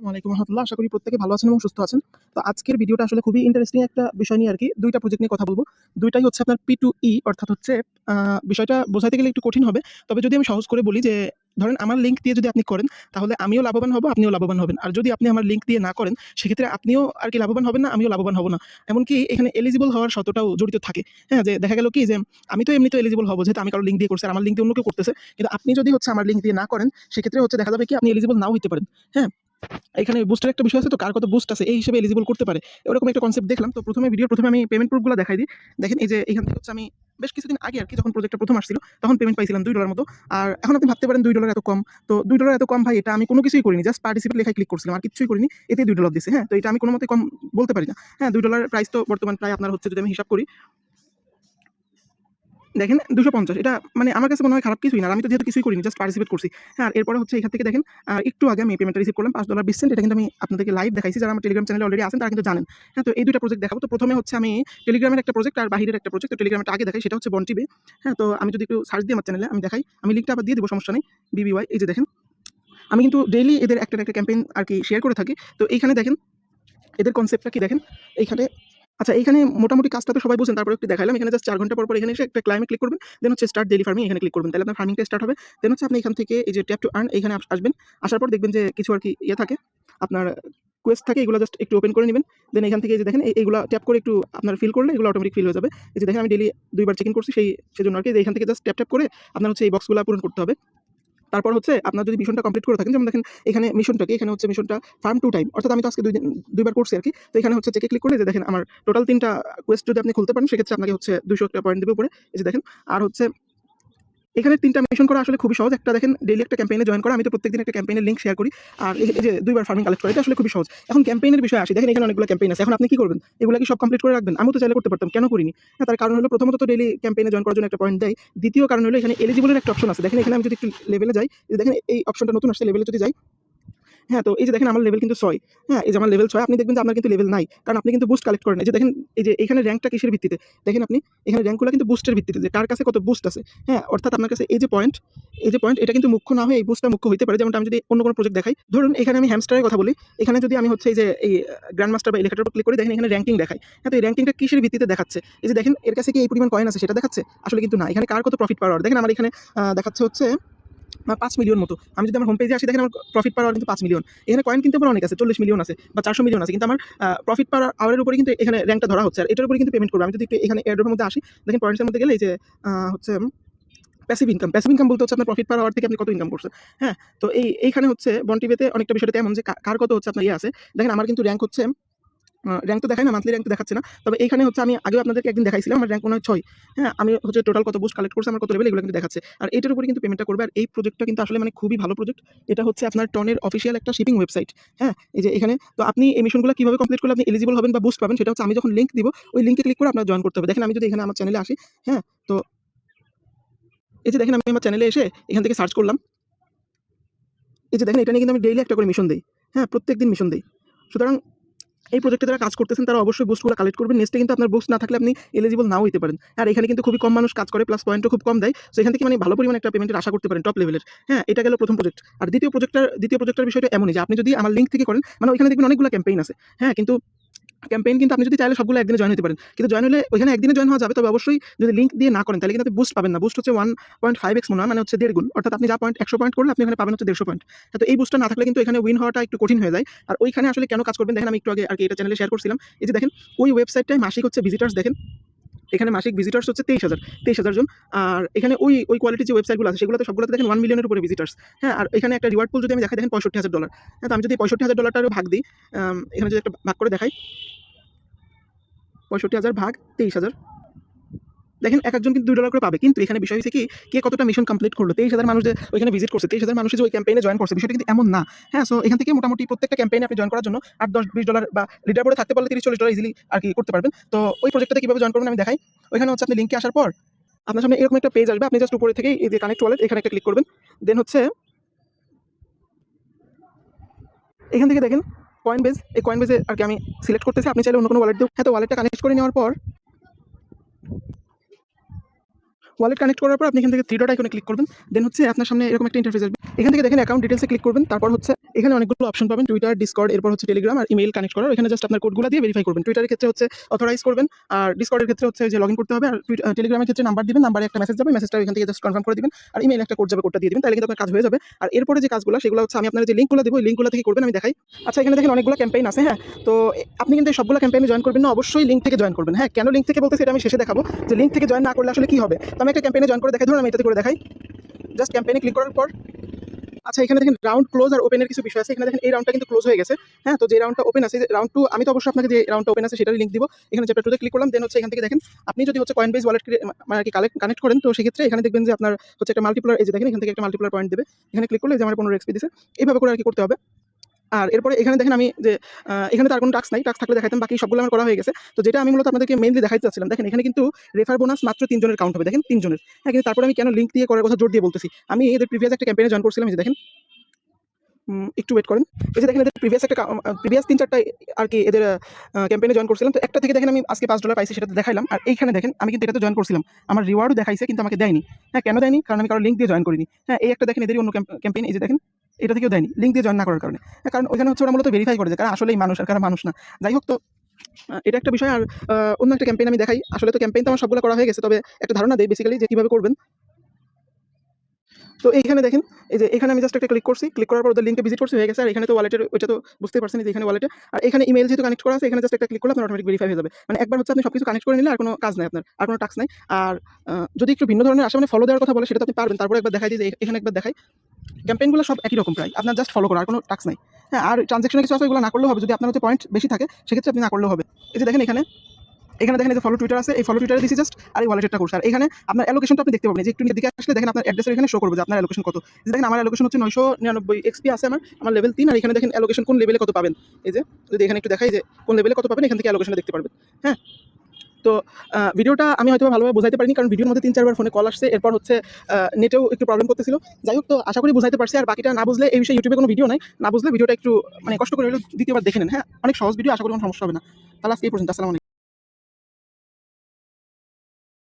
রহমতুল্লাহ। আশা করি প্রত্যেকে ভালো আছেন এবং সুস্থ আছেন। তো আজকের ভিডিওটা আসলে খুবই ইন্টারেস্টিং একটা বিষয় নিয়ে আর কি, দুইটা প্রজেক্ট নিয়ে কথা বলব। দুইটাই হচ্ছে আপনার পি টু ই অর্থাৎ হচ্ছে বিষয়টা বোঝাতে গেলে একটু কঠিন হবে। তবে যদি আমি সহজ করে বলি যে, ধরেন আমার লিঙ্ক দিয়ে যদি আপনি করেন, তাহলে আমিও লাভবান হব, আপনিও লাভবান হবেন। আর যদি আপনি আমার লিঙ্ক দিয়ে না করেন, সেক্ষেত্রে আপনিও আর কি লাভবান হবেন না, আমিও লাভবান হব না। এমনকি এখানে এলিজিবল হওয়ার শতটাও জড়িত থাকে। হ্যাঁ যে দেখা গেল কি যে, আমি তো এমনিতে এলিজিবল হব, যেহেতু আমি কারও লিঙ্ক দিয়ে করছি আমার লিঙ্ক দিয়ে অন্য কেউ করতেছে। কিন্তু আপনি যদি হচ্ছে আমার লিঙ্ক দিয়ে না করেন, সেক্ষেত্রে হচ্ছে দেখা যাবে কি আপনি এলিজিবল নাও হতে পারেন। হ্যাঁ এখানে বুস্টের একটা বিষয় আছে তো, কার কত বুস্ট আছে, এই হিসেবে এলিজিবল করতে পারে। এরকম একটা কনসেপ্ট দেখলাম। তো প্রথমে ভিডিও প্রথমে আমি পেমেন্ট প্রুফগুলো দেখাই দিই। দেখেন, এই যে এখান থেকে হচ্ছে আমি বেশ কিছুদিন আগে আর কি যখন প্রজেক্টটা প্রথম আসছিল, তখন পেমেন্ট পাইছিলাম দুই ডলার মতো। আর এখন আপনি ভাবতে পারেন দুই ডলার এত কম। তো দুই ডলার এত কম ভাই, এটা আমি কোনো কিছুই করিনি। জাস্ট পার্টিসিপেট লেখায় ক্লিক করছিলাম, আর কিছুই করিনি। এতে দুই ডলার দিছে হ্যাঁ? তো এটা আমি কোনো মতে কম বলতে পারি না। হ্যাঁ দুই ডলার প্রাইস তো বর্তমান প্রায় আপনার হচ্ছে যদি আমি হিসাব করি দেখেন, দুশো পঞ্চাশ। এটা মানে আমার কাছে মনে হয় খারাপ কিছুই না। আমি তো যেহেতু কিছুই করিনি জাস্ট পার্টিসিপেট করছি। হ্যাঁ এরপরে হচ্ছে এখান থেকে দেখেন একটু আগে আমি পেমেন্টটা রিসিভ করলাম, পাঁচ ডলার বিশ সেন্ট এটা কিন্তু আমি আপনাদেরকে লাইভ দেখাইছি। যারা আমার টেলিগ্রাম চ্যানেলে অলরেডি আছেন, তারা কিন্তু জানেন। হ্যাঁ তো এই দুটো প্রজেক্ট দেখাবো। তো প্রথমে হচ্ছে আমি টেলিগ্রামের একটা প্রজেক্ট আর বাহিরের একটা প্রজেক্ট তো টেলিগ্রামটা আগে দেখাই, সেটা হচ্ছে বন্টিবে হ্যাঁ তো আমি যদি একটু সার্চ দিই আমার চ্যানেলে আমি দেখাই। আমি লিঙ্কটা আবার দিয়ে দেবো, সমস্যা নেই। বিবিওয়াই এই যে দেখেন। আমি কিন্তু ডেইলি এদের একটা একটা ক্যাম্পেইন আর কি শেয়ার করে থাকি। তো এইখানে দেখেন, এদের কনসেপ্টটা কি দেখেন? এইখানে আচ্ছা এখানে মোটামুটি কাজটা তো সবাই বুঝেন তারপরে একটু দেখালাম এখানে জাস্ট চার ঘণ্টা পর পর এখানে এসে একটা ক্লাইমে ক্লিক করবেন দেন হচ্ছে স্টার্ট ডেলি ফার্মিং এখানে ক্লিক করবেন। তাহলে আপনার ফার্মিংটা স্টার্ট হবে। দেন হচ্ছে আপনি এখান থেকে এই যে ট্যাপ টু আর্ন এখানে আসবেন। আসার পর দেখবেন যে কিছু আর কি ইয়ে থাকে। আপনার কোয়েস্ট থাকে, এগুলো জাস্ট একটু ওপেন করে নেবেন। দেন এখান থেকে যে দেখেন, এই- এইগুলো ট্যাপ করে একটু আপনার ফিল করলে এগুলো অটোমেটিক ফিল হয়ে যাবে। এই যে দেখেন, আমি ডেলি দুইবার চেক ইন করছি, সেই, সেজন্য আর কি। এখান থেকে জাস্ট ট্যাপ ট্যাপ করে আপনার হচ্ছে এই বক্সগুলো পূরণ করতে হবে। তারপর হচ্ছে আপনার যদি মিশনটা কমপ্লিট করে থাকেন, যেমন দেখেন এখানে মিশনটাকে এখানে হচ্ছে মিশনটা ফার্ম টু টাইম অর্থাৎ আমি তো আজকে দুই দিন, দুইবার করছি আর কি। তো এখানে হচ্ছে চেকে ক্লিক করে যে দেখেন আমার টোটাল তিনটা কোয়েস্ট যদি আপনি খুলতে পারেন, সেক্ষেত্রে আপনাকে হচ্ছে দুশো একটা পয়েন্ট দেবে উপরে। এই যে দেখেন, আর হচ্ছে এখানে তিনটা মিশন করা আসলে খুবই সহজ। একটা দেখেন ডেইলি একটা ক্যাম্পেইনে জয়েন করা, আমি তো প্রত্যেকদিন একটা ক্যাম্পেইনের লিঙ্ক শেয়ার করি। আর এই যে দুইবার ফার্মিং কালেক্ট করা, এটা আসলে খুবই সহজ। এখন ক্যাম্পেইনের বিষয়ে আসি। দেখেন, এখানে অনেকগুলো ক্যাম্পেইন আছে। এখন আপনি কি করবেন? এগুলো কি সব কমপ্লিট করে রাখবেন? আমি তো চাইলে করতে পারতাম, কেন করিনি? হ্যাঁ তার কারণ হলো প্রথমত তো ডেইলি ক্যাম্পেইনে জয়েন করার জন্য একটা পয়েন্ট দেয়। দ্বিতীয় কারণ হলো এখানে এলিজিবলের একটা অপশন আছে। দেখেন, এখানে আমি যদি একটু লেভেলে যাই, দেখেন, এই অপশনটা নতুন আসছে লেভেলে যদি যাই হ্যাঁ তো এই যে দেখেন আমার লেভেল কিন্তু ছয়। হ্যাঁ এই যে আমার লেভেল ছয়, আপনি দেখবেন যে আপনার কিন্তু লেভেল নাই। কারণ আপনি কিন্তু বুস্ট কালেক্ট করেন। এই যে দেখেন, এই যে এখানে র্যাঙ্কটা কিসের ভিত্তিতে? দেখেন আপনি, এখানে র্যাঙ্কগুলো কিন্তু বুস্টের ভিত্তিতে। যে কার কাছে কত বুস্ট আছে? হ্যাঁ অর্থাৎ আপনার কাছে এই যে পয়েন্ট এই যে পয়েন্ট এটা কিন্তু মুখ্য না হয়ে এই বুস্টটা মুখ্য হতে পারে। যেমন আমি যদি অন্য কোনো প্রজেক্ট দেখাই, ধরুন এখানে আমি হ্যামস্টারের কথা বলি। এখানে যদি আমি হচ্ছে এই যে এই গ্র্যান্ড মাস্টার বা উপর ক্লিক করি, দেখেন এখানে র্যাঙ্কিং দেখাই হ্যাঁ তো এই র্যাঙ্কিংটা কিসের ভিত্তিতে দেখাচ্ছে? এই যে দেখেন, এর কাছে কি এই পরিমাণ কয়েন আছে? সেটা দেখাচ্ছে? আসলে কিন্তু না। এখানে কার কত প্রফিট পাওয়ার দেখেন আমার এখানে দেখাচ্ছে হচ্ছে আহ, পাঁচ মিলিয়ন মতো। আমি যদি আমার হোম পেজে আসি দেখেন আমার প্রফিট পাওয়ার কিন্তু পাঁচ মিলিয়ন এখানে কয়েন কিন্তু আমার অনেক আছে চল্লিশ মিলিয়ন আছে বা চারশো মিলিয়ন আছে কিন্তু আমার প্রফিট পাওয়ার আওয়ারের উপরে কিন্তু এখানে র্যাঙ্কটা ধরা হচ্ছে। আর এটার উপরে কিন্তু পেমেন্ট করব। আমি যদি একটু এখানে এয়ারড্রপের মধ্যে আসি দেখেন পয়েন্টসের মধ্যে গেলে যে হচ্ছে প্যাসিভ ইনকাম প্যাসিভ ইনকাম বলতে হচ্ছে আপনার প্রফিট পার আওয়ার থেকে আপনি কত ইনকাম করছেন। হ্যাঁ তো এই এইখানে হচ্ছে বন্টিবেতে অনেকটা বিষয়টা এমন যে কার কত হচ্ছে আপনার ইয়ে আছে। দেখেন আমার কিন্তু র্যাঙ্ক হচ্ছে র্যাঙ্ক তো দেখায় না মান্থলি র্যাঙ্ক তো দেখাচ্ছে না। তবে এইখানে হচ্ছে আমি আগেও আপনাদেরকে একদিন দেখাইছিলাম, আমার র্যাঙ্ক মনে হয় ছয়। হ্যাঁ আমি হচ্ছে টোটাল কত বুস্ট কালেক্ট করছি, আমার কত লেভেল এগুলো কিন্তু দেখাচ্ছে। আর এটার উপরে কিন্তু পেমেন্টটা করবে, আর এই প্রজেক্টটা কিন্তু আসলে মানে খুবই ভালো প্রজেক্ট এটা হচ্ছে আপনার টনের অফিসিয়াল একটা শিপিং ওয়েবসাইট হ্যাঁ এই যে এখানে, তো আপনি এই মিশনগুলো কীভাবে কমপ্লিট করলে আপনি এলিজিবল হবেন বা বুস্ট পাবেন, সেটা হচ্ছে আমি যখন লিঙ্ক দিব, ওই লিঙ্কে ক্লিক করে আপনার জয়েন করতে হবে। দেখেন, আমি যদি এখানে আমার চ্যানেলে আসি হ্যাঁ তো এই যে দেখেন, আমি আমার চ্যানেলে এসে এখান থেকে সার্চ করলাম। এই যে দেখেন, এটা নিয়ে কিন্তু আমি ডেইলি একটা করে মিশন দিই। হ্যাঁ প্রত্যেক দিন মিশন দিই। সুতরাং এই প্রজেক্টে যারা কাজ করতেছেন, তারা অবশ্যই বুস্টগুলো কালেক্ট করবেন। নেক্সটে কিন্তু আপনার বুস্ট না থাকলে আপনি এলিজিবল নাও হতে পারেন। আর এখানে কিন্তু খুবই কম মানুষ কাজ করে প্লাস পয়েন্টও খুব কম দেয়। সো এখান থেকে মানে ভালো পরিমাণে একটা পেমেন্টের আশা করতে পারেন টপ লেভেলের হ্যাঁ এটা গেল প্রথম প্রজেক্ট আর দ্বিতীয় প্রজেক্টটার দ্বিতীয় প্রজেক্টের বিষয়টা এমনই যে, আপনি যদি আমার লিঙ্ক থেকে করেন মানে ওইখানে দেখবেন অনেকগুলো ক্যাম্পেইন আছে। হ্যাঁ কিন্তু ক্যাম্পেইন কিন্তু আপনি যদি চাইলে সবগুলো একদিনে জয়েন হতে পারেন। কিন্তু জয়েন হলে ওইখানে একদিনে জয়েন হওয়া যাবে, তবে অবশ্যই যদি লিঙ্ক দিয়ে না করেন, তাহলে কিন্তু আপনি বুস্ট পাবেন না। বুস্ট হচ্ছে ওয়ান পয়েন্ট ফাইভ এক্স মনে হয় মানে হচ্ছে দেড় গুণ। অর্থাৎ আপনি যা পয়েন্ট একশো পয়েন্ট করলে আপনি এখানে পাবেন হচ্ছে দেড়শো পয়েন্ট তো এই বুস্টটা না থাকলে কিন্তু এখানে উইন হওয়াটা একটু কঠিন হয়ে যায়। আর ওইখানে আসলে কেন কাজ করবেন? দেখেন আমি একটু আগে আর কি এটা চ্যানেলে শেয়ার করছিলাম। এই যে দেখেন, ওই ওয়েবসাইটটায় মাসিক হচ্ছে ভিজিটার্স দেখেন। এখানে মাসিক ভিজিটার্স হচ্ছে তেইশ হাজার তেইশ হাজার জন। আর এখানে ওই ওই কোয়ালিটি যে ওয়েবসাইটগুলো আছে, সেগুলোতে সবগুলোতে দেখেন ওয়ান মিলিয়নের উপরে ভিজিটার্স হ্যাঁ আর এখানে একটা রিওয়ার্ড পুল যদি আমি দেখাই, দেখেন পঁয়ষট্টি হাজার ডলার হ্যাঁ তো আমি যদি পঁয়ষট্টি হাজার ডলারটারও ভাগ দিই এখানে যদি একটা ভাগ করে দেখাই, পঁয়ষট্টি হাজার ভাগ তেইশ হাজার। দেখেন এক একজন কিন্তু দুই ডলার করে পাবে। কিন্তু এখানে বিষয় হচ্ছে কি, কে কতটা মিশন কমপ্লিট করল, তেইশ হাজার মানুষ যে ওইখানে ভিজিট করছে, তেইশ হাজার মানুষ যে ওই ক্যাম্পেইনে জয়েন করছে, বিষয়টা কিন্তু এমন না। হ্যাঁ সো এখান থেকে মোটামুটি প্রত্যেকটা ক্যাম্পেইনে আপনি জয়েন করার জন্য আট, দশ, বিশ ডলার বা লিডার বোর্ডে থাকতে পারলে তিরিশ, চল্লিশ ডলার ইজিলি আর কি করতে পারবেন। তো ওই প্রজেক্টটাতে কীভাবে জয়েন করবেন আমি দেখাই। ওইখানে হচ্ছে আপনি লিঙ্কে আসার পর আপনার সামনে এরকম একটা পেজ আসবে। আপনি জাস্ট উপরে থেকেই এই যে কানেক্ট ওয়ালেট এখানে একটা ক্লিক করবেন। দেন হচ্ছে এখান থেকে দেখেন কয়েন বেজ এই কয়েন বেজে আর কি আমি সিলেক্ট করতেছি। আপনি চাইলে অন্য কোনো ওয়ালেট দিও হ্যাঁ তো ওয়ালেটটা কানেক্ট করে নেওয়ার পর ওয়ালেট কানেক্ট করার পর আপনি এখান থেকে থ্রি ডট আইকনে ক্লিক করবেন। দেন হচ্ছে আপনার সামনে এরকম একটা ইন্টারফেস আসবে। এখান থেকে দেখেন অ্যাকাউন্ট ডিটেলসে ক্লিক করবেন। তারপর হচ্ছে এখানে অনেকগুলো অপশন পাবেন। টুইটার ডিসকর্ড এরপর হচ্ছে টেলিগ্রাম আর ইমেল কানেক্ট করার। এখানে জাস্ট আপনার কোডগুলো দিয়ে ভেরিফাই করবেন। টুইটারের ক্ষেত্রে হচ্ছে অথরাইজ করবেন। আর ডিসকর্ডের ক্ষেত্রে হচ্ছে যে লগ ইন করতে হবে। আর টেলিগ্রামের ক্ষেত্রে নাম্বার দিবেন। নাম্বারে একটা মেসেজ যাবে। মেসেজটা এখান থেকে জাস্ট কনফার্ম করে দিবেন। আর ইমেল একটা কোড যাবে কোডটা দিয়ে দিবেন। তাহলে কিন্তু আপনার কাজ হয়ে যাবে। আর এরপরে যে কাজগুলো, সেগুলো হচ্ছে আমি আপনার যে লিঙ্কগুলো দেবো লিঙ্কগুলো থেকে করবেন, আমি দেখাই। আচ্ছা এখানে দেখেন অনেকগুলো ক্যাম্পেইন আছে হ্যাঁ? তো আপনি কিন্তু সবগুলো ক্যাম্পেইনে জয়েন করবেন না, অবশ্যই লিঙ্ক থেকে জয়েন করবেন। হ্যাঁ কেন লিঙ্ক থেকে বলতে সেটা আমি শেষে দেখাবো। যে লিঙ্ক থেকে জয়েন না করলে আসলে কি হবে? তো একটা ক্যাম্পেইনে জয়েন করে দেখাই। ধরুন আমি এটাতে করে দেখাই। জাস্ট ক্যাম্পেইনে ক্লিক করার পর আচ্ছা এখানে দেখেন রাউন্ড ক্লোজ আর ওপেনের কিছু বিষয় আছে। এখানে দেখেন এই রাউন্ডটা কিন্তু ক্লোজ হয়ে গেছে। হ্যাঁ তো যে রাউন্ডটা ওপেন আছে রাউন্ড টু আমি তো অবশ্যই আপনাকে যে রাউন্ডটা ওপেন আছে সেটারই লিঙ্ক দিব। এখানে চ্যাপ্টার টুতে ক্লিক করলাম দেন হচ্ছে এখান থেকে দেখেন, আপনি যদি হচ্ছে কয়েন বেস ওয়ালেট মানে কি কালেক্ট কানেক্ট করেন, তো সেক্ষেত্রে এখানে দেখবেন যে আপনার হচ্ছে একটা মাল্টিপ্লার এই যে দেখেন, এখান থেকে একটা মাল্টিপ্লার পয়েন্ট দেবে। এখানে ক্লিক করলে যে আমার পনেরো এক্সপি দিছে। এইভাবে করে আর কি করতে হবে। আর এরপরে এখানে দেখেন আমি যে এখানে তো আর কোনো টাক্স নাই। টাক্স থাকলে দেখাইতাম, বাকি সবগুলো আমার করা হয়ে গেছে। তো যেটা আমি মূলত আপনাদেরকে মেইনলি দেখাইতে চাচ্ছিলাম, দেখেন এখানে কিন্তু রেফার বোনাস মাত্র তিনজনের কাউন্ট হবে, দেখেন তিনজনের। হ্যাঁ কিন্তু তারপরে আমি কেন লিঙ্ক দিয়ে করার কথা জোর দিয়ে বলতেছি? আমি এদের প্রিভিয়াস একটা ক্যাম্পেইনে জয়েন করছিলাম যে দেখেন। একটু ওয়েট করেন। এই যে দেখেন এদের প্রিভিয়াস একটা প্রিভিয়াস তিন চারটা আর কি এদের ক্যাম্পেইনে জয়েন করছিলাম। তো একটা থেকে দেখেন আমি আজকে পাঁচ ডলার পাইছি, সেটাতে দেখাইলাম। আর এইখানে দেখেন, আমি কিন্তু এটাতে জয়েন করছিলাম। আমার রিওয়ার্ডও দেখাইছে, কিন্তু আমাকে দেয়নি। হ্যাঁ কেন দেয়নি? কারণ আমি কারও লিঙ্ক দিয়ে জয়েন করিনি। হ্যাঁ এই একটা দেখেন এদেরই অন্য ক্যাম্পেইন এই যে দেখেন। এটা থেকেও দেয়নি লিঙ্ক দিয়ে জয়েন না করার কারণে। কারণ ওখানে হচ্ছে ওরা মূলত ভেরিফাই করে যে কারণ আসলেই মানুষ আর কারা মানুষ না। যাই হোক তো এটা একটা বিষয়। আর অন্য একটা ক্যাম্পেইন আমি দেখাই। আসলে তো ক্যাম্পেইন তো আমার সবগুলো করা হয়ে গেছে, তবে একটা ধারণা দেয় বেসিক্যালি যে কীভাবে করবেন। তো এইখানে দেখেন, এই যে এখানে আমি জাস্ট একটা ক্লিক করছি। ক্লিক করার পর ওদের লিঙ্কে ভিজিট করছি, হয়ে গেছে। আর এখানে তো ওয়ালেটের ওইটা তো বুঝতে পারছেন যে এখানে ওয়ালেটে আর এখানে ইমেল যেহেতু কানেক্ট করা আছে, এখানে জাস্ট একটা ক্লিক করলে আপনার অটোমেটিক ভেরিফাই হয়ে যাবে। মানে একবার হচ্ছে আপনি সব কিছু কানেক্ট করে নিলে আর কোনো কাজ নাই আপনার, আর কোনো টাক্স নাই। আর যদি একটু ভিন্ন ধরনের আসে মানে ফলো দেওয়ার কথা বলে, সেটা তো আপনি পারবেন। তারপরে একবার দেখাই যে এখানে একবার দেখাই। ক্যাম্পেইনগুলো সব একই রকম প্রায়। আপনার জাস্ট ফলো করা, আর কোনো টাক্স নাই। হ্যাঁ আর ট্রানজাকশনে কিছু আছে এগুলো না করলেও হবে। যদি আপনার হচ্ছে পয়েন্ট বেশি থাকে, সেক্ষেত্রে আপনি না করলেও হবে। এই যে দেখেন এখানে এখানে দেখেন যে ফলো টুইটার আছে, এই ফলো টুইটারে দিছি জাস্ট আর এই ওয়ালেটটা করছে আর এখানে আপনার অ্যালোকেশনটা আপনি দেখতে পাবেন। যে একটু দিকে আসলে দেখেন আপনার অ্যাড্রেসের এখানে শো করবে যে আপনার অ্যালোকেশন কত। যে দেখেন আমার অ্যালোকেশন হচ্ছে নয়শো নিরানব্বই এক্সপি আছে আমার আমার লেভেল তিন। আর এখানে দেখেন অ্যালোকেশন কোন লেভেলে কত পাবেন। এই যে, যদি এখানে একটু দেখাই যে কোন লেভেলে কত পাবেন, এখান থেকে অ্যালোকেশন দেখতে পারবেন। হ্যাঁ তো ভিডিওটা আমি হয়তো ভালোভাবে বোঝাইতে পারিনি, কারণ ভিডিওর মধ্যে তিন চারবার ফোনে কল আসছে, এরপর হচ্ছে নেটেও একটু প্রবলেম করতেছিল। যাই হোক, তো আশা করি বুঝাইতে পারছি, আর বাকিটা না বুঝলে এই বিষয়ে ইউটিউবে কোনো ভিডিও নাই। না বুঝলে ভিডিওটা একটু মানে কষ্ট করে দ্বিতীয়বার দেখে নেন হ্যাঁ? অনেক সহজ ভিডিও, আশা করি কোনো সমস্যা হবে না। তাহলে আজকে এই পর্যন্ত, আসসালামু আলাইকুম।